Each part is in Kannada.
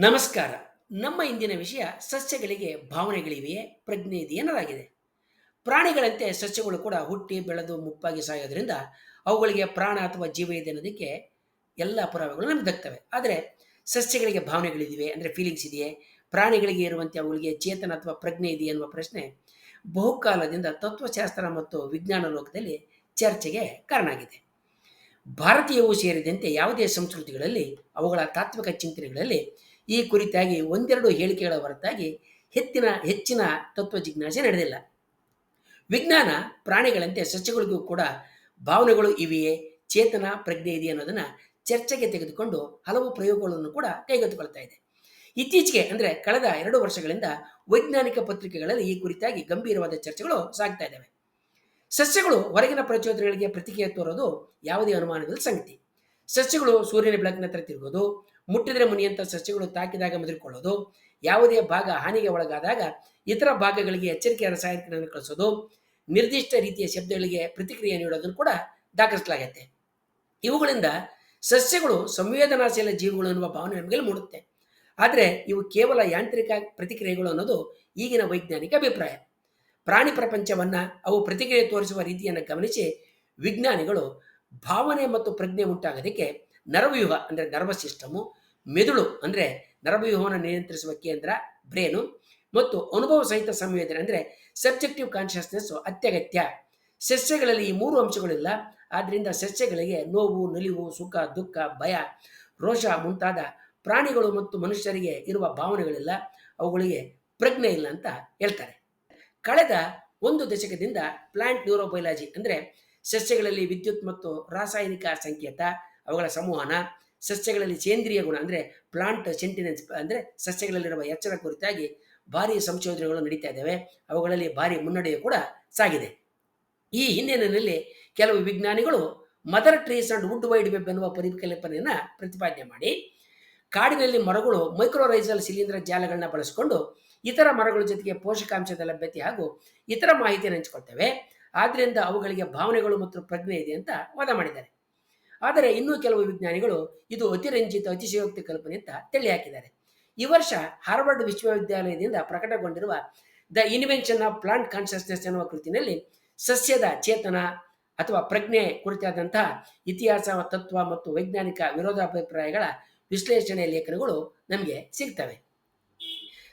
ನಮಸ್ಕಾರ. ನಮ್ಮ ಇಂದಿನ ವಿಷಯ ಸಸ್ಯಗಳಿಗೆ ಭಾವನೆಗಳಿವೆಯೇ? ಪ್ರಜ್ಞೆ ಇದೆ ಎನ್ನಲಾಗಿದೆ. ಪ್ರಾಣಿಗಳಂತೆ ಸಸ್ಯಗಳು ಕೂಡ ಹುಟ್ಟಿ, ಬೆಳೆದು, ಮುಪ್ಪಾಗಿ ಸಾಯೋದ್ರಿಂದ ಅವುಗಳಿಗೆ ಪ್ರಾಣ ಅಥವಾ ಜೀವ ಇದೆ ಅನ್ನೋದಕ್ಕೆ ಎಲ್ಲ ಪುರಾವೆಗಳು ನಮ್ಗೆ ದಕ್ತವೆ. ಆದರೆ ಸಸ್ಯಗಳಿಗೆ ಭಾವನೆಗಳಿದಿವೆ ಅಂದರೆ ಫೀಲಿಂಗ್ಸ್ ಇದೆಯೇ? ಪ್ರಾಣಿಗಳಿಗೆ ಇರುವಂತೆ ಅವುಗಳಿಗೆ ಚೇತನ ಅಥವಾ ಪ್ರಜ್ಞೆ ಇದೆಯೇ ಎನ್ನುವ ಪ್ರಶ್ನೆ ಬಹುಕಾಲದಿಂದ ತತ್ವಶಾಸ್ತ್ರ ಮತ್ತು ವಿಜ್ಞಾನ ಲೋಕದಲ್ಲಿ ಚರ್ಚೆಗೆ ಕಾರಣ ಆಗಿದೆ. ಭಾರತೀಯವೂ ಸೇರಿದಂತೆ ಯಾವುದೇ ಸಂಸ್ಕೃತಿಗಳಲ್ಲಿ ಅವುಗಳ ತಾತ್ವಿಕ ಚಿಂತನೆಗಳಲ್ಲಿ ಈ ಕುರಿತಾಗಿ ಒಂದೆರಡು ಹೇಳಿಕೆಗಳ ಹೊರತಾಗಿ ಹೆಚ್ಚಿನ ಹೆಚ್ಚಿನ ತತ್ವ ಜಿಜ್ಞಾಸೆ ನಡೆದಿಲ್ಲ. ವಿಜ್ಞಾನ ಪ್ರಾಣಿಗಳಂತೆ ಸಸ್ಯಗಳಿಗೂ ಕೂಡ ಭಾವನೆಗಳು ಇವೆಯೇ? ಚೇತನ, ಪ್ರಜ್ಞೆ ಇದೆಯೇ ಅನ್ನೋದನ್ನ ಚರ್ಚೆಗೆ ತೆಗೆದುಕೊಂಡು ಹಲವು ಪ್ರಯೋಗಗಳನ್ನು ಕೂಡ ಕೈಗೆತ್ತಿಕೊಳ್ತಾ ಇದೆ. ಇತ್ತೀಚೆಗೆ ಅಂದರೆ ಕಳೆದ ಎರಡು ವರ್ಷಗಳಿಂದ ವೈಜ್ಞಾನಿಕ ಪತ್ರಿಕೆಗಳಲ್ಲಿ ಈ ಕುರಿತಾಗಿ ಗಂಭೀರವಾದ ಚರ್ಚೆಗಳು ಸಾಗ್ತಾ ಇದ್ದಾವೆ. ಸಸ್ಯಗಳು ಹೊರಗಿನ ಪ್ರಚೋದನೆಗಳಿಗೆ ಪ್ರತಿಕ್ರಿಯೆ ತೋರೋದು ಯಾವುದೇ ಅನುಮಾನಗಳ ಸಂಗತಿ. ಸಸ್ಯಗಳು ಸೂರ್ಯನ ಬೆಳಕಿನ ಹತ್ರ ತಿರುಗೋದು ಮುಟ್ಟಿದರೆ ಮುನಿಯಂಥ ಸಸ್ಯಗಳು ತಾಕಿದಾಗ ಮುದುರಿಕೊಳ್ಳೋದು. ಯಾವುದೇ ಭಾಗ ಹಾನಿಗೆ ಒಳಗಾದಾಗ ಇತರ ಭಾಗಗಳಿಗೆ ಎಚ್ಚರಿಕೆ ರಸಾಯನಿಕಗಳನ್ನು ಕಳಿಸೋದು. ನಿರ್ದಿಷ್ಟ ರೀತಿಯ ಶಬ್ದಗಳಿಗೆ ಪ್ರತಿಕ್ರಿಯೆ ನೀಡೋದನ್ನು ಕೂಡ ದಾಖಲಿಸಲಾಗತ್ತೆ ಇವುಗಳಿಂದ ಸಸ್ಯಗಳು ಸಂವೇದನಾಶೀಲ ಜೀವಿಗಳು ಅನ್ನುವ ಭಾವನೆ ನಮಗೆ ಮೂಡುತ್ತೆ. ಆದರೆ ಇವು ಕೇವಲ ಯಾಂತ್ರಿಕ ಪ್ರತಿಕ್ರಿಯೆಗಳು ಅನ್ನೋದು ಈಗಿನ ವೈಜ್ಞಾನಿಕ ಅಭಿಪ್ರಾಯ. ಪ್ರಾಣಿ ಪ್ರಪಂಚವನ್ನು ಅವು ಪ್ರತಿಕ್ರಿಯೆ ತೋರಿಸುವ ರೀತಿಯನ್ನು ಗಮನಿಸಿ ವಿಜ್ಞಾನಿಗಳು ಭಾವನೆ ಮತ್ತು ಪ್ರಜ್ಞೆ ಉಂಟಾಗೋದಕ್ಕೆ ನರವ್ಯೂಹ ಅಂದರೆ ನರ್ವಸ್ ಸಿಸ್ಟಮು, ಮೆದುಳು ಅಂದರೆ ನರವ್ಯೂಹವನ್ನು ನಿಯಂತ್ರಿಸುವ ಕೇಂದ್ರ, ಬ್ರೇನು ಮತ್ತು ಅನುಭವ ಸಹಿತ ಸಂವೇದನೆ ಅಂದರೆ ಸಬ್ಜೆಕ್ಟಿವ್ ಕಾನ್ಷಿಯಸ್ನೆಸ್ಸು ಅತ್ಯಗತ್ಯ. ಸಸ್ಯಗಳಲ್ಲಿ ಈ ಮೂರು ಅಂಶಗಳಿಲ್ಲ. ಆದ್ದರಿಂದ ಸಸ್ಯಗಳಿಗೆ ನೋವು, ನಲಿವು, ಸುಖ, ದುಃಖ, ಭಯ, ರೋಷ ಮುಂತಾದ ಪ್ರಾಣಿಗಳು ಮತ್ತು ಮನುಷ್ಯರಿಗೆ ಇರುವ ಭಾವನೆಗಳಿಲ್ಲ. ಅವುಗಳಿಗೆ ಪ್ರಜ್ಞೆ ಇಲ್ಲ ಅಂತ ಹೇಳ್ತಾರೆ. ಕಳೆದ ಒಂದು ದಶಕದಿಂದ ಪ್ಲಾಂಟ್ ನ್ಯೂರೋಬಯಾಲಜಿ ಅಂದರೆ ಸಸ್ಯಗಳಲ್ಲಿ ವಿದ್ಯುತ್ ಮತ್ತು ರಾಸಾಯನಿಕ ಸಂಕೇತ ಅವುಗಳ ಸಂವಹನ ಸಸ್ಯಗಳಲ್ಲಿ ಸೇಂದ್ರಿಯ ಗುಣ ಅಂದರೆ ಪ್ಲಾಂಟ್ ಸೆಂಟಿನೆನ್ಸ್ ಅಂದರೆ ಸಸ್ಯಗಳಲ್ಲಿರುವ ಎಚ್ಚರ ಕುರಿತಾಗಿ ಭಾರಿ ಸಂಶೋಧನೆಗಳು ನಡೀತಾ ಇದ್ದಾವೆ. ಅವುಗಳಲ್ಲಿ ಭಾರಿ ಮುನ್ನಡೆಯು ಕೂಡ ಸಾಗಿದೆ. ಈ ಹಿನ್ನೆಲೆಯಲ್ಲಿ ಕೆಲವು ವಿಜ್ಞಾನಿಗಳು mother trees and wood wide web ಎನ್ನುವ ಪರಿಕಲ್ಪನೆಯನ್ನು ಪ್ರತಿಪಾದನೆ ಮಾಡಿ, ಕಾಡಿನಲ್ಲಿ ಮರಗಳು ಮೈಕ್ರೋರೈಸಲ್ ಶಿಲೀಂಧ್ರ ಜಾಲಗಳನ್ನ ಬಳಸಿಕೊಂಡು ಇತರ ಮರಗಳ ಜೊತೆಗೆ ಪೋಷಕಾಂಶದ ಲಭ್ಯತೆ ಹಾಗೂ ಇತರ ಮಾಹಿತಿಯನ್ನು ಹಂಚಿಕೊಳ್ತವೆ. ಆದ್ದರಿಂದ ಅವುಗಳಿಗೆ ಭಾವನೆಗಳು ಮತ್ತು ಪ್ರಜ್ಞೆ ಇದೆ ಅಂತ ವಾದ ಮಾಡಿದ್ದಾರೆ. ಆದರೆ ಇನ್ನೂ ಕೆಲವು ವಿಜ್ಞಾನಿಗಳು ಇದು ಅತಿರಂಜಿತ, ಅತಿಶಯೋಕ್ತಿ ಕಲ್ಪನೆ ಅಂತ ತಳ್ಳಿ ಹಾಕಿದ್ದಾರೆ ಈ ವರ್ಷ ಹಾರ್ವರ್ಡ್ ವಿಶ್ವವಿದ್ಯಾಲಯದಿಂದ ಪ್ರಕಟಗೊಂಡಿರುವ the invention of plant consciousness ಎನ್ನುವ ಕೃತಿನಲ್ಲಿ ಸಸ್ಯದ ಚೇತನ ಅಥವಾ ಪ್ರಜ್ಞೆ ಕುರಿತಾದಂತಹ ಇತಿಹಾಸ, ತತ್ವ ಮತ್ತು ವೈಜ್ಞಾನಿಕ ವಿರೋಧಾಭಿಪ್ರಾಯಗಳ ವಿಶ್ಲೇಷಣೆ ಲೇಖನಗಳು ನಮಗೆ ಸಿಗ್ತವೆ.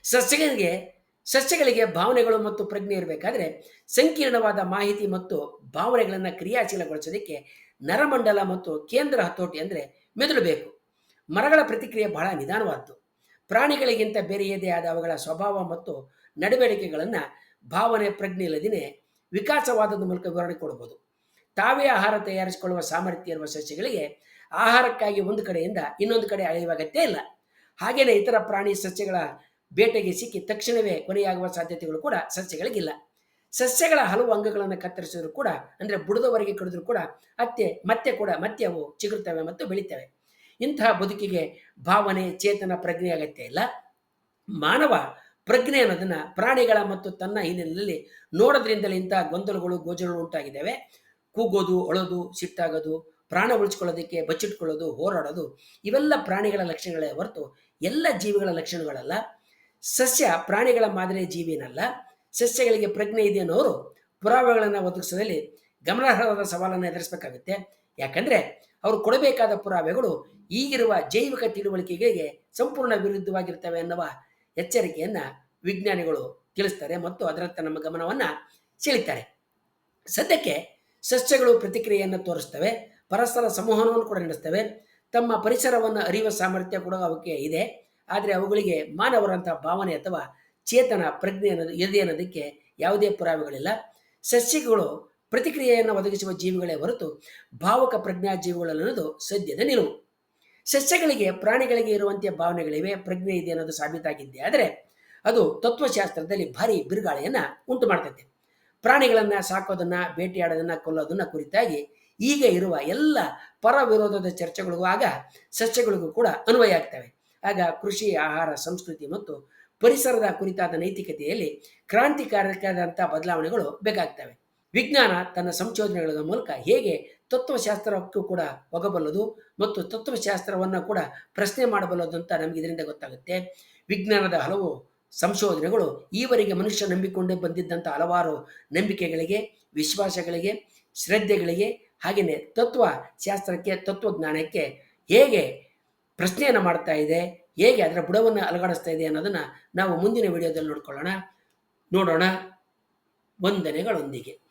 ಸಸ್ಯಗಳಿಗೆ ಸಸ್ಯಗಳಿಗೆ ಭಾವನೆಗಳು ಮತ್ತು ಪ್ರಜ್ಞೆ ಇರಬೇಕಾದ್ರೆ ಸಂಕೀರ್ಣವಾದ ಮಾಹಿತಿ ಮತ್ತು ಭಾವನೆಗಳನ್ನು ಕ್ರಿಯಾಶೀಲಗೊಳಿಸೋದಕ್ಕೆ ನರಮಂಡಲ ಮತ್ತು ಕೇಂದ್ರ ಹತೋಟಿ ಅಂದರೆ ಮೆದುಳು ಬೇಕು. ಮರಗಳ ಪ್ರತಿಕ್ರಿಯೆ ಬಹಳ ನಿಧಾನವಾದ್ದು. ಪ್ರಾಣಿಗಳಿಗಿಂತ ಬೇರೆಯದೇ ಆದ ಅವುಗಳ ಸ್ವಭಾವ ಮತ್ತು ನಡವಳಿಕೆಗಳನ್ನು ಭಾವನೆ ಪ್ರಜ್ಞೆ ಇಲ್ಲದಿನೇ ವಿಕಾಸವಾದದ ಮೂಲಕ ವಿವರಣೆ ಕೊಡಬಹುದು ತಾವೇ ಆಹಾರ ತಯಾರಿಸಿಕೊಳ್ಳುವ ಸಾಮರ್ಥ್ಯ ಇರುವ ಸಸ್ಯಗಳಿಗೆ ಆಹಾರಕ್ಕಾಗಿ ಒಂದು ಕಡೆಯಿಂದ ಇನ್ನೊಂದು ಕಡೆ ಅಳೆಯುವ ಅಗತ್ಯ ಇಲ್ಲ. ಹಾಗೆಯೇ ಇತರ ಪ್ರಾಣಿ ಸಸ್ಯಗಳ ಬೇಟೆಗೆ ಸಿಕ್ಕಿ ತಕ್ಷಣವೇ ಕೊನೆಯಾಗುವ ಸಾಧ್ಯತೆಗಳು ಕೂಡ ಸಸ್ಯಗಳಿಗಿಲ್ಲ. ಸಸ್ಯಗಳ ಹಲವು ಅಂಗಗಳನ್ನು ಕತ್ತರಿಸಿದ್ರು ಕೂಡ, ಅಂದರೆ ಬುಡದವರೆಗೆ ಕಡಿದ್ರು ಕೂಡ ಅತ್ತೆ, ಮತ್ತೆ ಕೂಡ ಮತ್ತೆ ಅವು ಚಿಗುರ್ತವೆ ಮತ್ತು ಬೆಳಿತವೆ. ಇಂತಹ ಬದುಕಿಗೆ ಭಾವನೆ, ಚೇತನ, ಪ್ರಜ್ಞೆ ಅಗತ್ಯ ಇಲ್ಲ. ಮಾನವ ಪ್ರಜ್ಞೆ ಅನ್ನೋದನ್ನ ಪ್ರಾಣಿಗಳ ಮತ್ತು ತನ್ನ ಹಿನ್ನೆಲೆಯಲ್ಲಿ ನೋಡೋದ್ರಿಂದಲೇ ಇಂತಹ ಗೊಂದಲಗಳು, ಗೋಜಲಗಳು ಉಂಟಾಗಿದ್ದಾವೆ. ಕೂಗೋದು, ಅಳೋದು, ಸಿಟ್ಟಾಗೋದು, ಪ್ರಾಣ ಉಳಿಸ್ಕೊಳ್ಳೋದಕ್ಕೆ ಬಚ್ಚಿಟ್ಕೊಳ್ಳೋದು, ಹೋರಾಡೋದು, ಇವೆಲ್ಲ ಪ್ರಾಣಿಗಳ ಲಕ್ಷಣಗಳೇ ಹೊರತು ಎಲ್ಲ ಜೀವಿಗಳ ಲಕ್ಷಣಗಳಲ್ಲ. ಸಸ್ಯ ಪ್ರಾಣಿಗಳ ಮಾದರಿ ಜೀವಿನಲ್ಲ ಸಸ್ಯಗಳಿಗೆ ಪ್ರಜ್ಞೆ ಇದೆ ಅನ್ನೋರು ಪುರಾವೆಗಳನ್ನು ಒದಗಿಸೋದಲ್ಲಿ ಗಮನಾರ್ಹವಾದ ಸವಾಲನ್ನು ಎದುರಿಸಬೇಕಾಗುತ್ತೆ. ಯಾಕಂದರೆ ಅವರು ಕೊಡಬೇಕಾದ ಪುರಾವೆಗಳು ಈಗಿರುವ ಜೈವಿಕ ತಿಳುವಳಿಕೆಗಳಿಗೆ ಸಂಪೂರ್ಣ ವಿರುದ್ಧವಾಗಿರ್ತವೆ ಎನ್ನುವ ಎಚ್ಚರಿಕೆಯನ್ನು ವಿಜ್ಞಾನಿಗಳು ತಿಳಿಸ್ತಾರೆ ಮತ್ತು ಅದರತ್ತ ನಮ್ಮ ಗಮನವನ್ನು ಸೆಳೀತಾರೆ. ಸದ್ಯಕ್ಕೆ ಸಸ್ಯಗಳು ಪ್ರತಿಕ್ರಿಯೆಯನ್ನು ತೋರಿಸ್ತವೆ, ಪರಸ್ಪರ ಸಂವಹನವನ್ನು ಕೂಡ ನಡೆಸ್ತವೆ, ತಮ್ಮ ಪರಿಸರವನ್ನು ಅರಿಯುವ ಸಾಮರ್ಥ್ಯ ಕೂಡ ಅವಕ್ಕೆ ಇದೆ. ಆದರೆ ಅವುಗಳಿಗೆ ಮಾನವರಂತಹ ಭಾವನೆ ಅಥವಾ ಚೇತನ ಪ್ರಜ್ಞೆ ಅನ್ನೋದು ಇದೆ ಅನ್ನೋದಕ್ಕೆ ಯಾವುದೇ ಪುರಾವೆಗಳಿಲ್ಲ. ಸಸ್ಯಗಳು ಪ್ರತಿಕ್ರಿಯೆಯನ್ನು ಒದಗಿಸುವ ಜೀವಿಗಳೇ ಹೊರತು ಭಾವಕ ಪ್ರಜ್ಞಾ ಜೀವಿಗಳು ಅನ್ನೋದು ಸದ್ಯದ ನಿಲುವು. ಸಸ್ಯಗಳಿಗೆ ಪ್ರಾಣಿಗಳಿಗೆ ಇರುವಂತೆ ಭಾವನೆಗಳಿವೆ, ಪ್ರಜ್ಞೆ ಇದೆ ಅನ್ನೋದು ಸಾಬೀತಾಗಿದೆ ಆದರೆ ಅದು ತತ್ವಶಾಸ್ತ್ರದಲ್ಲಿ ಭಾರಿ ಬಿರುಗಾಳಿಯನ್ನು ಉಂಟು ಮಾಡ್ತೈತೆ ಪ್ರಾಣಿಗಳನ್ನು ಸಾಕೋದನ್ನ, ಬೇಟೆಯಾಡೋದನ್ನ, ಕೊಲ್ಲೋದನ್ನ ಕುರಿತಾಗಿ ಈಗ ಇರುವ ಎಲ್ಲ ಪರ ವಿರೋಧದ ಚರ್ಚೆಗಳಿಗೂ ಆಗ ಸಸ್ಯಗಳಿಗೂ ಕೂಡ ಅನ್ವಯ ಆಗ್ತವೆ. ಆಗ ಕೃಷಿ, ಆಹಾರ, ಸಂಸ್ಕೃತಿ ಮತ್ತು ಪರಿಸರದ ಕುರಿತಾದ ನೈತಿಕತೆಯಲ್ಲಿ ಕ್ರಾಂತಿಕಾರಕದಂಥ ಬದಲಾವಣೆಗಳು ಬೇಕಾಗ್ತವೆ. ವಿಜ್ಞಾನ ತನ್ನ ಸಂಶೋಧನೆಗಳ ಮೂಲಕ ಹೇಗೆ ತತ್ವಶಾಸ್ತ್ರಕ್ಕೂ ಕೂಡ ಹೋಗಬಲ್ಲದು ಮತ್ತು ತತ್ವಶಾಸ್ತ್ರವನ್ನು ಕೂಡ ಪ್ರಶ್ನೆ ಮಾಡಬಲ್ಲದು ಅಂತ ನಮಗೆ ಇದರಿಂದ ಗೊತ್ತಾಗುತ್ತೆ. ವಿಜ್ಞಾನದ ಹಲವು ಸಂಶೋಧನೆಗಳು ಈವರೆಗೆ ಮನುಷ್ಯ ನಂಬಿಕೊಂಡೇ ಬಂದಿದ್ದಂಥ ಹಲವಾರು ನಂಬಿಕೆಗಳಿಗೆ, ವಿಶ್ವಾಸಗಳಿಗೆ, ಶ್ರದ್ಧೆಗಳಿಗೆ ಹಾಗೆಯೇ ತತ್ವಶಾಸ್ತ್ರಕ್ಕೆ, ತತ್ವಜ್ಞಾನಕ್ಕೆ ಹೇಗೆ ಪ್ರಶ್ನೆಯನ್ನು ಮಾಡ್ತಾ ಇದೆ, ಹೇಗೆ ಅದರ ಬುಡವನ್ನು ಅಲಗಾಡಿಸ್ತಾ ಇದೆ ಅನ್ನೋದನ್ನು ನಾವು ಮುಂದಿನ ವಿಡಿಯೋದಲ್ಲಿ ನೋಡ್ಕೊಳ್ಳೋಣ. ನೋಡೋಣ. ವಂದನೆಗಳೊಂದಿಗೆ.